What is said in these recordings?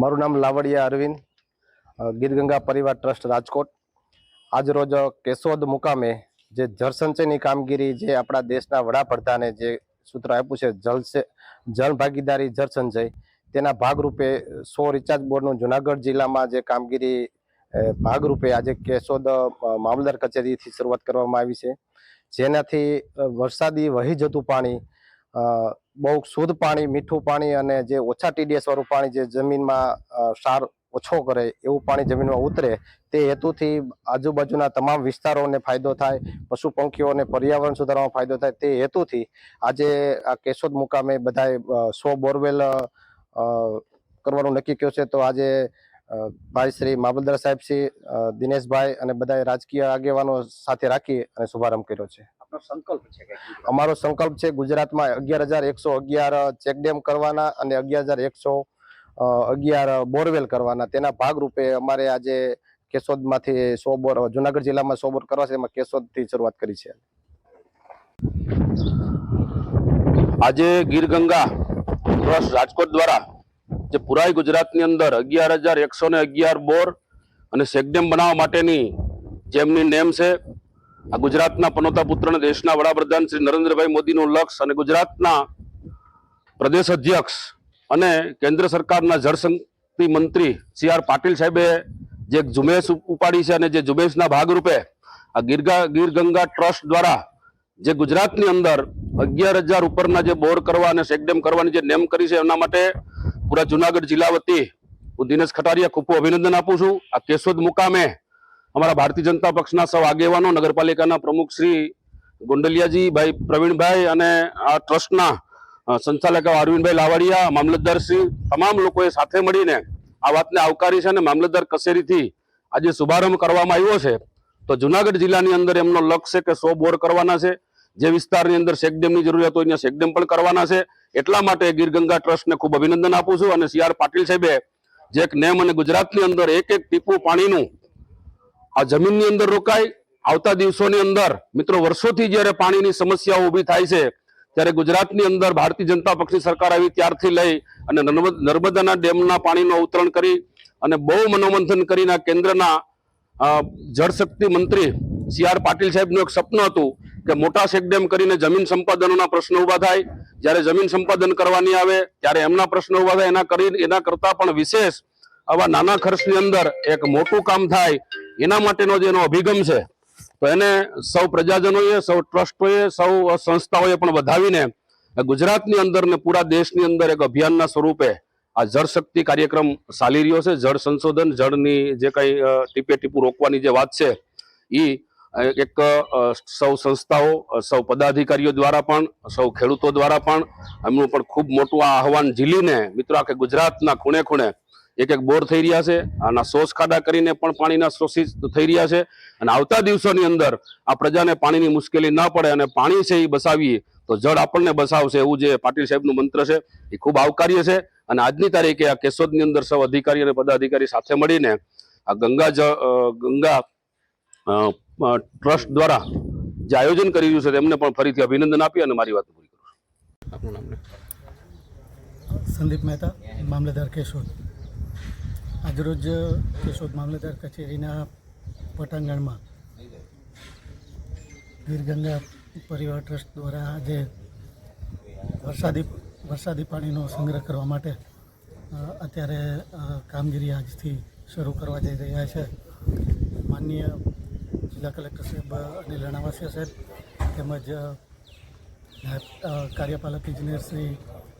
મારું નામ લાવડિયા અરવિંદ ગીરગંગા પરિવાર ટ્રસ્ટ રાજકોટ. આજરોજ કેશોદ મુકામે જે જળસંચયની કામગીરી જે આપણા દેશના વડાપ્રધાને જે સૂત્ર આપ્યું છે જલસે જળ ભાગીદારી જળસંચય તેના ભાગરૂપે સો રિચાર્જ બોર્ડનું જુનાગઢ જિલ્લામાં જે કામગીરી ભાગરૂપે આજે કેશોદ મામલદાર કચેરીથી શરૂઆત કરવામાં આવી છે. જેનાથી વરસાદી વહી જતું પાણી બહુ શુદ્ધ પાણી, મીઠું પાણી અને જે ઓછા ટીડીએસ વાળું પાણી જે જમીનમાં સાર ઓછો કરે એવું પાણી જમીનમાં ઉતરે, તે હેતુથી આજુબાજુના તમામ વિસ્તારોને ફાયદો થાય પશુ પંખીઓને પર્યાવરણ સુધારવામાં ફાયદો થાય, તે હેતુથી આજે આ કેશોદ મુકામે બધાએ સો બોરવેલ કરવાનું નક્કી કર્યું છે. તો આજે ભાઈ શ્રી મામલતદાર સાહેબ શ્રી દિનેશભાઈ અને બધાએ રાજકીય આગેવાનો સાથે રાખી અને શુભારંભ કર્યો છે. સંકલ્પ અમારો સંકલ્પ છે ગુજરાતમાં અગિયાર હજાર એકસો અગિયાર ચેકડેમ કરવાના અને અગિયાર હજાર એકસો અગિયાર બોરવેલ કરવાના. તેના ભાગરૂપે અમારે આજે કેશોદમાંથી સો બોર જુનાગઢ જિલ્લામાં સો બોર કરવા છે એમાં કેશોદથી શરૂઆત કરી છે. આજે ગીર ગંગા ટ્રસ્ટ રાજકોટ દ્વારા જે પુરાય ગુજરાતની અંદર અગિયાર હજાર એકસો ને અગિયાર બોર અને સેગડેમ બનાવવા માટેની જેમની નેમ છે, આ ગુજરાતના પનોતા પુત્ર દેશના વડાપ્રધાન શ્રી નરેન્દ્રભાઈ મોદીનું લક્ષ અને ગુજરાતના પ્રદેશ અધ્યક્ષ અને કેન્દ્ર સરકારના જળશક્તિ મંત્રી સી આર પાટીલ સાહેબે જે એક ઝુંબેશ ઉપાડી છે અને જે ઝુંબેશના ભાગરૂપે આ ગીરગા ગીર ગંગા ટ્રસ્ટ દ્વારા જે ગુજરાતની અંદર અગિયાર હજાર ઉપરના જે બોર કરવા અને સેકડેમ કરવાની જે નેમ કરી છે એના માટે પૂરા જુનાગઢ જિલ્લા વતી હું દિનેશ ખટારિયા ખૂબ અભિનંદન આપું છું. આ કેશોદ મુકામે અમારા ભારતીય જનતા પક્ષના સૌ આગેવાનો, નગરપાલિકાના પ્રમુખ શ્રી ગોંડલિયાજી ભાઈ, પ્રવીણભાઈ અને આ ટ્રસ્ટના સંચાલક અરવિંદભાઈ લાવાડિયા, મામલતદાર શ્રી તમામ લોકોએ સાથે મળીને આ વાતને આવકારી છે અને મામલતદાર કચેરીથી આજે શુભારંભ કરવામાં આવ્યો છે. તો જુનાગઢ જિલ્લાની અંદર એમનો લક્ષ્ય કે સો બોર કરવાના છે. જે વિસ્તારની અંદર સેકડેમની જરૂરિયાત હોય ત્યાં સેકડેમ પણ કરવાના છે. એટલા માટે ગીર ગંગા ટ્રસ્ટને ખૂબ અભિનંદન આપું છું અને સી આર પાટીલ સાહેબે જે એક નેમ અને ગુજરાતની અંદર એક એક ટીપું પાણીનું આ જમીનની અંદર રોકાય આવતા દિવસોની અંદર, મિત્રો, વર્ષોથી જ્યારે પાણીની સમસ્યાઓ ઊભી થાય છે, ત્યારે ગુજરાતની અંદર ભારતીય જનતા પક્ષની સરકાર આવી ત્યારથી લઈ અને નર્મદ- નર્મદાના ડેમના પાણીનું અવતરણ કરી અને બહુ મનોમંથન કરીને કેન્દ્રના જળશક્તિ મંત્રી સી આર પાટીલ સાહેબનું એક સપનું હતું કે મોટા શેકડેમ કરીને જમીન સંપાદનોના પ્રશ્નો ઊભા થાય. જ્યારે જમીન સંપાદન કરવાની આવે, ત્યારે એમના પ્રશ્નો ઊભા થાય. એના કરી, એના કરતા પણ વિશેષ આવા નાના ખર્ચની અંદર એક મોટું કામ થાય, એના માટેનો જે એનો અભિગમ છે. તો એને સૌ પ્રજાજનોએ, સૌ ટ્રસ્ટોએ, સૌ સંસ્થાઓએ પણ વધાવીને ગુજરાતની અંદર ને પૂરા દેશની અંદર એક અભિયાનના સ્વરૂપે આ જળ શક્તિ કાર્યક્રમ ચાલી રહ્યો છે. જળ સંશોધન, જળની જે કઈ ટીપે ટીપું રોકવાની જે વાત છે એ એક સૌ સંસ્થાઓ સૌ પદાધિકારીઓ દ્વારા પણ, સૌ ખેડૂતો દ્વારા પણ એમનું પણ ખૂબ મોટું આ આહવાન ઝીલીને, મિત્રો, આખે ગુજરાતના ખૂણે ખૂણે એક એક બોર થઈ રહ્યા છે. આના સોસ ખાડા કરીને પણ પાણીના શોષિત થઈ રહ્યા છે. અને આવતા દિવસોની અંદર આ પ્રજાને પાણીની મુશ્કેલી ન પડે અને પાણી છે એ બસાવીએ, તો જળ આપણને બસાવશે એવું જે પાટીલ સાહેબનું મંત્ર છે, એ ખૂબ આવકાર્ય છે. અને આજની તારીખે આ કેશોદની અંદર સૌ અધિકારી અને પદાધિકારી સાથે મળીને આ ગંગા ગંગા ટ્રસ્ટ દ્વારા જે આયોજન કરી રહ્યું છે તેમને પણ ફરીથી અભિનંદન આપી અને મારી વાત પૂરી કરું આપનું નામ સંદીપ મહેતા મામલેદાર કેશોદ. આજરોજ કેશોદ મામલેદાર કચેરીના પટાંગણમાં ગીરગંગા પરિવાર ટ્રસ્ટ દ્વારા આજે વરસાદી વરસાદી પાણીનો સંગ્રહ કરવા માટે અત્યારે કામગીરી આજથી શરૂ કરવા જઈ રહ્યા છે. માનનીય જિલ્લા કલેક્ટર સાહેબ, અનિલ રણાવાસિયા સાહેબ તેમજ કાર્યપાલક ઇજનેર શ્રી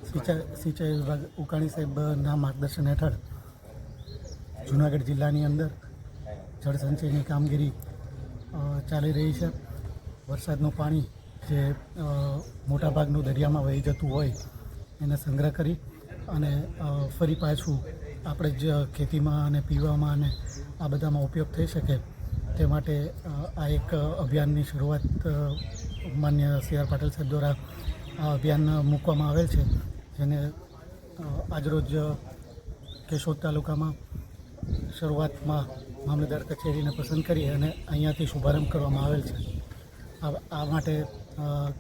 સિંચાઈ સિંચાઈ વિભાગ ઉકાણી સાહેબના માર્ગદર્શન હેઠળ જૂનાગઢ જિલ્લાની અંદર જળસંચયની કામગીરી ચાલી રહી છે. વરસાદનું પાણી જે મોટાભાગનું દરિયામાં વહી જતું હોય એને સંગ્રહ કરી અને ફરી પાછું આપણે જ ખેતીમાં અને પીવામાં અને આ બધામાં ઉપયોગ થઈ શકે. તે માટે આ એક અભિયાનની શરૂઆત માન્ય સી આર પાટીલ સાહેબ દ્વારા આ અભિયાન મૂકવામાં આવેલ છે. જેને આજરોજ કેશોદ તાલુકામાં શરૂઆતમાં મામલતદાર કચેરીને પસંદ કરી અને અહીંયાથી શુભારંભ કરવામાં આવેલ છે. આ માટે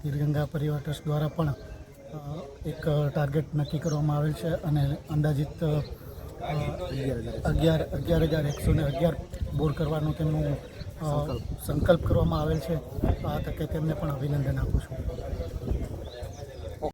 ગીરગંગા પરિવાર ટ્રસ્ટ દ્વારા પણ એક ટાર્ગેટ નક્કી કરવામાં આવેલ છે અને અંદાજિત અગિયાર અગિયાર હજાર એકસો ને અગિયાર બોર કરવાનો તેમનું સંકલ્પ કરવામાં આવેલ છે. આ તકે તેમને પણ અભિનંદન આપું છું.